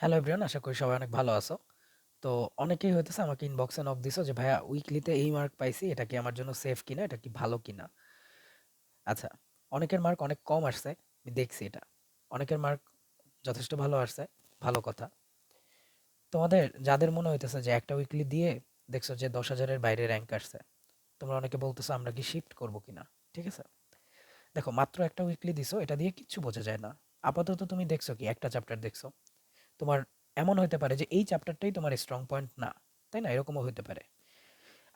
Hello everyone আশা করি সবাই অনেক ভালো আছো। তো অনেকেই হইতেছে আমাকে ইনবক্সে নক দিছো যে, ভাইয়া উইকলিতে এই মার্ক পাইছি, এটা কি আমার জন্য সেফ কিনা? এটা কি ভালো কিনা? আচ্ছা অনেকের মার্ক অনেক কম আসছে, আমি দেখছি এটা। অনেকের মার্ক যথেষ্ট ভালো আসছে, ভালো কথা। তোমাদের, যাদের মনে হইতেছে যে, একটা উইকলি দিয়ে দেখছ যে, দশ হাজারের বাইরে র্যাঙ্ক আসছে, তোমরা অনেকে বলতেছো আমরা কি শিফট করব কিনা, ঠিক আছে? দেখো, মাত্র একটা উইকলি দিছো, এটা দিয়ে কিচ্ছু বোঝা যায় না। আপাতত তুমি দেখছ কি, একটা চ্যাপ্টার দেখছ তোমার এমন হতে পারে যে এই চ্যাপ্টারটাই তোমার স্ট্রং পয়েন্ট না, তাই না? এরকমও হতে পারে।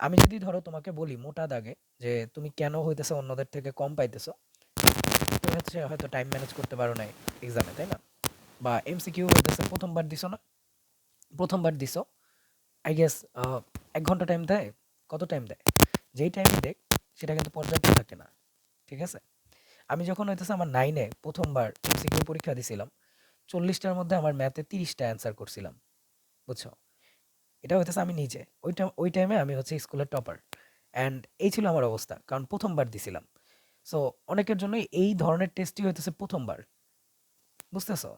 আমি যদি ধরো তোমাকে বলি মোটা দাগে যে তুমি কেন হইতেছে অন্যদের থেকে কম পাইতেছো, তুমি হচ্ছে হয়তো টাইম ম্যানেজ করতে পারো না এক্সামে তাই না? বা এমসিকিউ হইতেছে প্রথমবার দিছো না? প্রথমবার দিছো আই গেস এক ঘণ্টা টাইম দেয়? কত টাইম দেয়? যেই টাইম দেখ সেটা কিন্তু পর্যাপ্ত থাকে না, ঠিক আছে? আমি যখন হইতেছে আমার নাইনে প্রথমবার এমসিকিউ পরীক্ষা দিছিলাম চল্লিশটার মধ্যে আমার ম্যাথে তিরিশটা অ্যান্সার করছিলাম, বুঝছ? এটা হইতেছে আমি নিজে। ওই টাইম ওই টাইমে আমি হচ্ছে স্কুলের টপার অ্যান্ড এই ছিল আমার অবস্থা, কারণ প্রথমবার দিছিলাম। সো অনেকের জন্য এই ধরনের টেস্টই হইতেছে প্রথমবার। বুঝতেছো?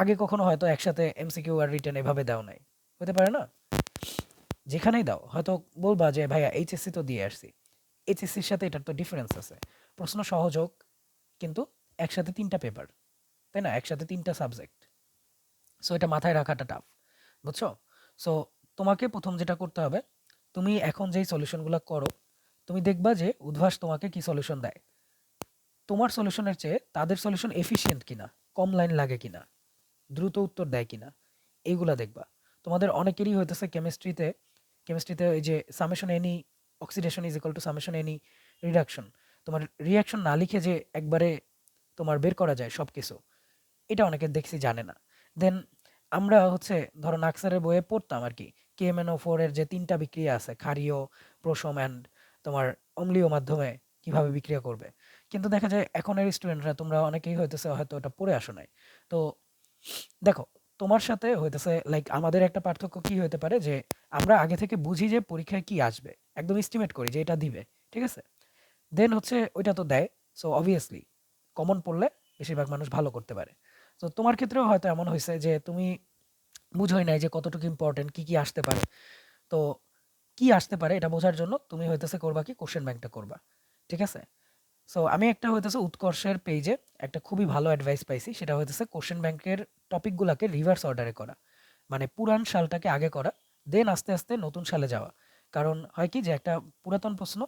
আগে কখনো হয়তো একসাথে এমসিকিউ আর রিটার্ন এভাবে দাও নাই। হতে পারে না? যেখানেই দাও, হয়তো বলবা যে, ভাইয়া এইচএসসি তো দিয়ে আসছি। এইচএসসির সাথে এটার তো ডিফারেন্স আছে। প্রশ্ন হোক, কিন্তু একসাথে তিনটা পেপার তাই না? একসাথে তিনটা সাবজেক্ট সো এটা মাথায় রাখাটা টাফ বুঝছ? সো তোমাকে প্রথম যেটা করতে হবে, তুমি এখন যেই সলিউশনগুলো করো, তুমি দেখবা যে উদ্ভাস তোমাকে কি সলিউশন দেয়? তোমার সলিউশনের চেয়ে তাদের সলিউশন এফিসিয়েন্ট কিনা, কম লাইন লাগে কিনা, দ্রুত উত্তর দেয় কিনা, এইগুলা দেখবা। তোমাদের অনেকেরই হইতেছে কেমিস্ট্রিতে কেমিস্ট্রিতে এই যে summation any oxidation is equal to summation any reduction তোমার রিয়াকশন না লিখে যে একবারে তোমার বের করা যায় সব কিছু এটা অনেকে দেখছি জানে না। দেন আমরা হচ্ছে ধরো নাক্সারের বইয়ে পড়তাম আর কি কেএমএনও ফোর এর যে তিনটা বিক্রিয়া আছে, ক্ষারীয় প্রশম অ্যান্ড তোমার অম্লীয় মাধ্যমে কীভাবে বিক্রিয়া করবে। কিন্তু দেখা যায় এখনের স্টুডেন্টরা তোমরা অনেকেই হইতেছে হয়তো ওটা পড়ে আসো নাই। তো দেখো, তোমার সাথে হইতেছে লাইক আমাদের একটা পার্থক্য কি হতে পারে যে আমরা আগে থেকে বুঝি যে পরীক্ষায় কি আসবে। একদম এস্টিমেট করি যে এটা দিবে, ঠিক আছে? দেন হচ্ছে ওইটা তো দেয় সো অবভিয়াসলি কমন পড়লে বেশিরভাগ মানুষ ভালো করতে পারে। তো তোমার ক্ষেত্রেও হয়তো এমন হয়েছে যে তুমি বুঝোই নাই যে কতটুকু ইম্পর্টেন্ট কি কি আসতে পারে। তো কি আসতে পারে এটা বোঝার জন্য তুমি হইতেছে করবা কি কোশ্চেন ব্যাংকটা করবা। ঠিক আছে? সো আমি একটা হইতেছে উৎকর্ষের পেজে একটা খুবই ভালো অ্যাডভাইস পাইছি, সেটা হইতেছে কোশ্চেন ব্যাংকের টপিকগুলোকে রিভার্স অর্ডারে করা। মানে পুরান সালটাকে আগে করা দেন আস্তে আস্তে নতুন সালে যাওয়া। কারণ হয় কি যে একটা পুরাতন প্রশ্ন,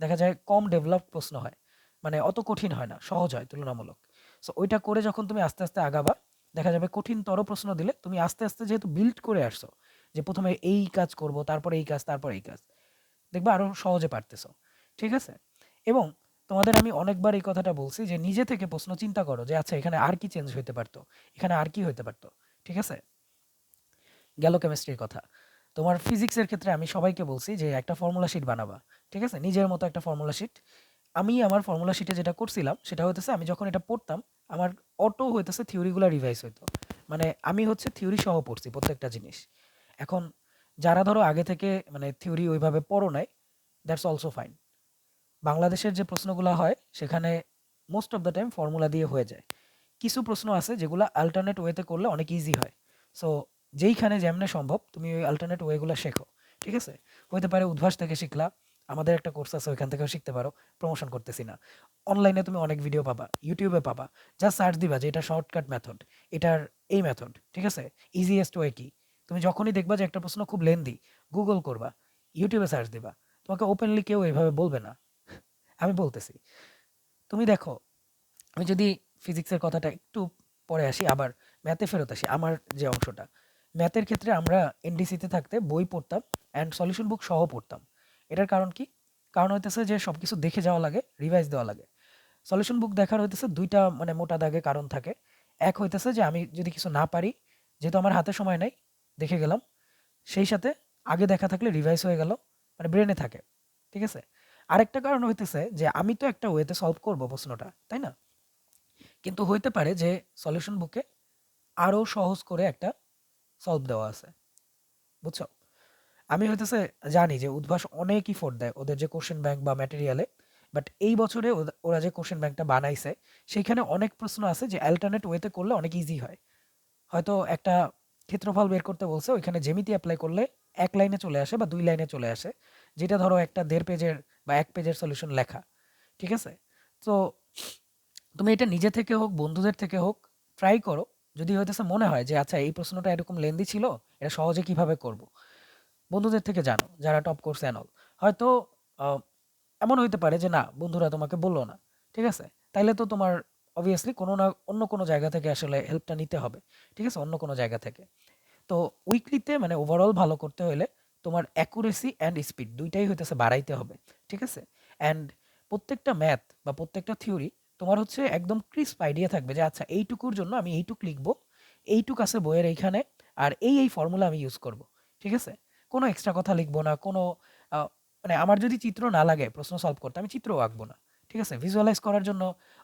দেখা যায় কম ডেভেলপড প্রশ্ন হয়। মানে অত কঠিন হয় না, সহজ হয় তুলনামূলক। সো ওইটা করে যখন তুমি আস্তে আস্তে আগাবা, দেখা যাবে কঠিনতর প্রশ্ন দিলে তুমি আস্তে আস্তে যেহেতু বিল্ড করে আসছো, যে প্রথমে এই কাজ করব, তারপরে এই কাজ, তারপর এই কাজ, দেখবে আরও সহজে পারতেছো, ঠিক আছে? এবং তোমাদের আমি অনেকবার এই কথাটা বলছি যে নিজে থেকে প্রশ্ন চিন্তা করো যে আচ্ছা এখানে আর কি চেঞ্জ হইতে পারতো, এখানে আর কি হইতে পারতো, ঠিক আছে? গেল কেমিস্ট্রির কথা। তোমার ফিজিক্সের ক্ষেত্রে আমি সবাইকে বলছি যে একটা ফর্মুলা শিট বানাবা, ঠিক আছে? নিজের মতো একটা ফর্মুলা শিট আমি আমার ফর্মুলা শিটে যেটা করছিলাম, সেটা হইতেছে আমি যখন এটা পড়তাম, আমার অটো হইতেছে থিওরিগুলো রিভাইজ হইতো। মানে আমি হচ্ছে থিওরি সহ পড়ছি প্রত্যেকটা জিনিস। এখন যারা ধরো আগে থেকে মানে থিওরি ওইভাবে পড়ো নাই দ্যাটস অলসো ফাইন বাংলাদেশের যে প্রশ্নগুলো হয়, সেখানে most of the time formula দিয়ে হয়ে যায়। কিছু প্রশ্ন আছে যেগুলো অল্টারনেট ওয়েতে করলে অনেক ইজি হয়। সো যেইখানে যেমনে সম্ভব, তুমি ওই অল্টারনেট ওয়েগুলো শেখো। ঠিক আছে? হইতে পারে উদ্ভাস থেকে শিখলা আমাদের একটা কোর্স আছে, ওইখান থেকেও শিখতে পারো প্রমোশন করতেছি না। অনলাইনে তুমি অনেক ভিডিও পাবা ইউটিউবে পাবা যা সার্চ দিবা যে এটা শর্টকাট মেথড এটার এই মেথড ঠিক আছে? ইজিয়েস্ট ওয়ে কি? তুমি যখনই দেখবা যে একটা প্রশ্ন খুব লেন্দি গুগল করবা ইউটিউবে সার্চ দিবা, তোমাকে ওপেনলি কেউ এইভাবে বলবে না। আমি বলতেছি, তুমি দেখো, আমি যদি ফিজিক্সের কথাটা একটু পরে আসি, আবার ম্যাথে ফেরত আসি, আমার যে অংশটা ম্যাথের ক্ষেত্রে আমরা এনডিসিতে থাকতে বই পড়তাম অ্যান্ড সলিউশন বুক সহ পড়তাম। এটার কারণ কি? কারণ হইতেছে যে সব কিছু দেখে যাওয়া লাগে রিভাইজ দেওয়া লাগে। সলিউশন বুক দেখার হইতেছে দুইটা মানে মোটা দাগে কারণ থাকে। এক হইতেছে যে আমি যদি কিছু না পারি, যেহেতু আমার হাতে সময় নেই, দেখে গেলাম। সেই সাথে আগে দেখা থাকলে রিভাইজ হয়ে গেল মানে ব্রেনে থাকে। ঠিক আছে? আরেকটা কারণ হইতেছে যে আমি তো একটা ওয়েতে সলভ করব প্রশ্নটা, তাই না? কিন্তু হইতে পারে যে সলিউশন বুকে আরও সহজ করে একটা সলভ দেওয়া আছে। বুঝছ? আমি হইতেছে জানি যে উদ্ভাস অনেক ইফোর্ট দেয় ওদের যে কোশ্চেন ব্যাংক বা ম্যাটেরিয়ালে বাট এই বছরে ওরা যে কোশ্চেন ব্যাংকটা বানাইছে সেইখানে অনেক প্রশ্ন আছে যে অ্যাল্টারনেট ওয়েতে করলে অনেক ইজি হয়। হয়তো একটা ক্ষেত্রফল বের করতে বলছে, ওইখানে জ্যামিতি অ্যাপ্লাই করলে এক লাইনে চলে আসে বা দুই লাইনে চলে আসে, যেটা ধরো একটা দেড় পেজের বা এক পেজের সলিউশন লেখা, ঠিক আছে? তো তুমি এটা নিজে থেকে হোক, বন্ধুদের থেকে হোক ট্রাই করো। যদি হইতেছে মনে হয় যে আচ্ছা এই প্রশ্নটা এরকম লেন্দি ছিল, এটা সহজে কীভাবে করব? বন্ধুদের থেকে জানো, যারা টপ কোর্স অ্যানল হয়তো এমন হইতে পারে যে না, বন্ধুরা তোমাকে বলল না, ঠিক আছে? তাইলে তো তোমার অবভিয়াসলি কোনো না, অন্য কোনো জায়গা থেকে আসলে হেল্পটা নিতে হবে, ঠিক আছে? অন্য কোনো জায়গা থেকে। তো উইকলিতে মানে ওভারঅল ভালো করতে হলে তোমার অ্যাকুরেসি অ্যান্ড স্পিড দুইটাই হইতেছে বাড়াইতে হবে, ঠিক আছে? অ্যান্ড প্রত্যেকটা ম্যাথ বা প্রত্যেকটা থিওরি তোমার হচ্ছে একদম ক্রিস্প আইডিয়া থাকবে যে আচ্ছা এইটুকুর জন্য আমি এইটুক লিখব, এইটুক আছে বইয়ের এইখানে, আর এই এই ফর্মুলা আমি ইউজ করব, ঠিক আছে? কোনো এক্সট্রা কথা লিখব না, কোনো মানে আমার যদি চিত্র না লাগে, প্রশ্ন সলভ করতে, আমি চিত্রও আঁকবো না। ঠিক আছে? ভিজুয়ালাইজ করার জন্য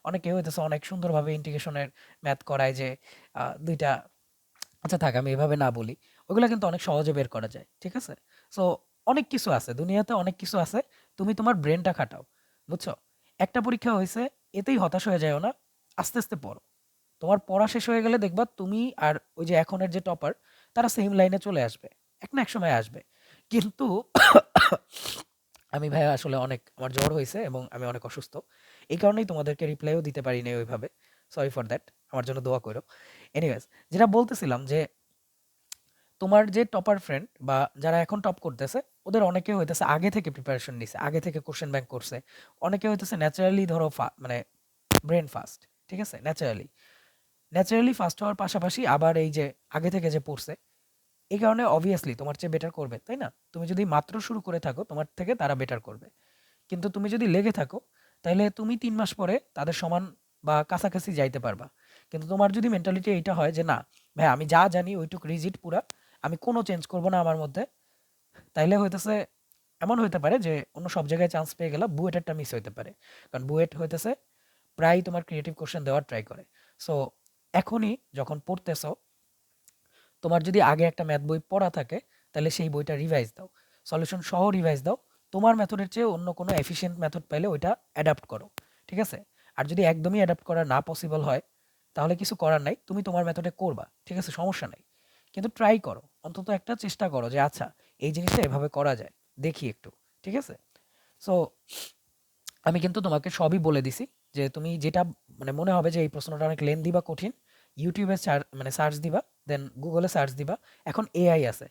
অনেকে হইতেছে অনেক সুন্দরভাবে ইন্টিগ্রেশনের ম্যাথ করায় যে দুইটা আচ্ছা থাক, আমি এভাবে না বলি। ওগুলো কিন্তু অনেক সহজে বের করা যায়। ঠিক আছে? সো অনেক কিছু আছে, দুনিয়াতে অনেক কিছু আছে, তুমি তোমার ব্রেনটা খাটাও। বুঝছ? একটা পরীক্ষা হয়েছে এতেই হতাশ হয়ে যাও না, আস্তে আস্তে পড়ো। তোমার পড়া শেষ হয়ে গেলে দেখবা তুমি আর ওই যে এখনের যে টপার তারা সেম লাইনে চলে আসবে। এক না এক সময় আসবে। কিন্তু আমি ভাইয়া আসলে অনেক, আমার জ্বর হয়েছে এবং আমি অনেক অসুস্থ। এই কারণেই তোমাদেরকে রিপ্লাইও দিতে পারিনি ওইভাবে। সরি ফর দ্যাট আমার জন্য দোয়া করো। এনিওয়েজ যেটা বলতেছিলাম যে, তোমার যে টপার ফ্রেন্ড বা যারা এখন টপ করতেছে, ওদের অনেকে হইতেছে আগে থেকে প্রিপারেশন নিছে, আগে থেকে কোশ্চেন ব্যাংক করছে। অনেকে হইতেছে ন্যাচারালি ধরো মানে ব্রেন ফাস্ট ঠিক আছে? ন্যাচারালি ন্যাচারালি ফাস্ট হওয়ার পাশাপাশি আবার এই যে আগে থেকে যে পড়ছে এই কারণে অবভিয়াসলি তোমার চেয়ে বেটার করবে, তাই না? তুমি যদি মাত্র শুরু করে থাকো, তোমার থেকে তারা বেটার করবে। কিন্তু তুমি যদি লেগে থাকো, তাহলে তুমি তিন মাস পরে তাদের সমান বা কাছাকাছি যাইতে পারবা। কিন্তু তোমার যদি মেন্টালিটি এইটা হয় যে, না, ভাই, আমি যা জানি ওইটুক রিজিট পুরা, আমি কোনো চেঞ্জ করব না আমার মধ্যে, তাইলে হইতেছে, এমন হইতে পারে যে, অন্য সব জায়গায় চান্স পেয়ে গেলে বুয়েটেরটা মিস হইতে পারে। কারণ বুয়েট হইতেছে প্রায় তোমার ক্রিয়েটিভ কোশ্চেন দেওয়ার ট্রাই করে। সো এখনই যখন পড়তেছো তোমার যদি আগে একটা ম্যাথ বই পড়া থাকে, তাহলে সেই বইটা রিভাইজ দাও। সলিউশন সহ রিভাইজ দাও। তোমার মেথডের চেয়ে অন্য কোনো এফিশিয়েন্ট মেথড পাইলে ওইটা অ্যাডাপ্ট করো, ঠিক আছে? আর যদি একদমই অ্যাডাপ্ট করা না পসিবল হয়, তাহলে কিছু করার নাই, তুমি তোমার মেথডে করবা, ঠিক আছে? সমস্যা নাই। কিন্তু ট্রাই করো, অন্তত একটা চেষ্টা করো যে আচ্ছা এই জিনিসটা এভাবে করা যায়, দেখি একটু ঠিক আছে? সো আমি কিন্তু তোমাকে সবই বলে দিছি যে, তুমি যেটা মানে মনে হবে যে, এই প্রশ্নটা অনেক লেন্দি বা কঠিন ইউটিউবে মানে সার্চ দিবা দেন গুগলে সার্চ দিবা, এখন এআই আছে।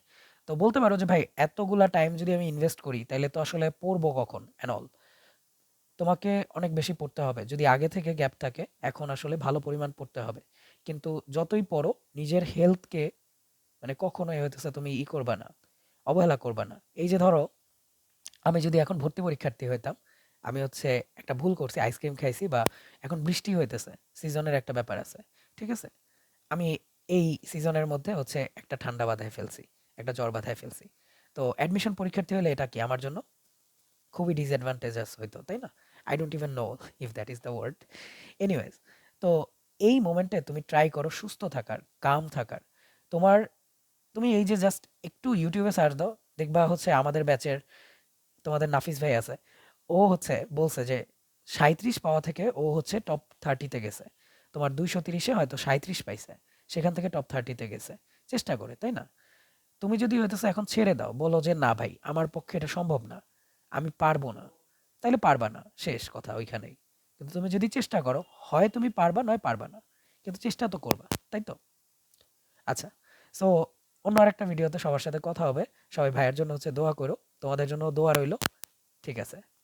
তো বলতে পারো যে ভাই, এতগুলা টাইম যদি আমি ইনভেস্ট করি তাহলে তো আসলে পড়ব কখন অ্যান্ড অল তোমাকে অনেক বেশি পড়তে হবে। যদি আগে থেকে গ্যাপ থাকে, এখন আসলে ভালো পরিমাণ পড়তে হবে। কিন্তু যতই পড়ো, নিজের হেলথকে মানে কখনোই হইতেছে তুমি ই করবা না, অবহেলা করবা না। এই যে ধরো, আমি যদি এখন ভর্তি পরীক্ষার্থী হইতাম, আমি হচ্ছে একটা ভুল করছি আইসক্রিম খাইছি বা এখন বৃষ্টি হইতেছে সিজনের একটা ব্যাপার আছে। ঠিক আছে? আমি এই সিজনের মধ্যে হচ্ছে একটা ঠান্ডা বাধায় ফেলছি, একটা জ্বর বাধায় ফেলছি। তো অ্যাডমিশন পরীক্ষার্থী হলে এটা কি আমার জন্য? খুবই ডিসঅ্যাডভান্টেজেস হইতো তাই না? I don't even know if that is the word anyways তো এই মোমেন্টে তুমি ট্রাই করো সুস্থ থাকার কাম থাকার। তোমার, তুমি এই যে জাস্ট একটু ইউটিউবে সার্চ দাও, দেখবা হচ্ছে আমাদের ব্যাচের তোমাদের নাফিস ভাই আছে, ও হচ্ছে বলছে যে সাঁইত্রিশ পাওয়া থেকে ও হচ্ছে টপ থার্টিতে গেছে। তোমার দুইশো তিরিশে হয়তো সাঁইত্রিশ পাইছে। সেখান থেকে টপ থার্টিতে গেছে। চেষ্টা করে, তাই না? তুমি যদি হইতেছে এখন ছেড়ে দাও, বলো যে, না ভাই, আমার পক্ষে এটা সম্ভব না। আমি পারব না। তাহলে পারবা না, শেষ কথা ওইখানেই। কিন্তু তুমি যদি চেষ্টা করো, হয় তুমি পারবা, নয় পারবা না। কিন্তু চেষ্টা তো করবা, তাই তো? আচ্ছা সো অন্য আরেকটা ভিডিওতে সবার সাথে কথা হবে। সবাই ভাইয়ের জন্য হচ্ছে দোয়া করো, তোমাদের জন্য দোয়া রইল। ঠিক আছে।